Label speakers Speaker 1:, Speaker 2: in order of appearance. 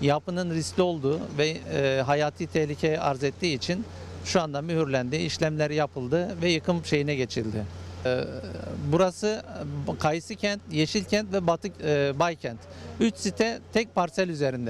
Speaker 1: yapının riskli olduğu ve e, hayati tehlike arz ettiği için şu anda mühürlendi, işlemler yapıldı ve yıkım şeyine geçildi. E, burası Kayısı Kent, Yeşilkent ve Batı e, Baykent. Üç site tek parsel üzerinde.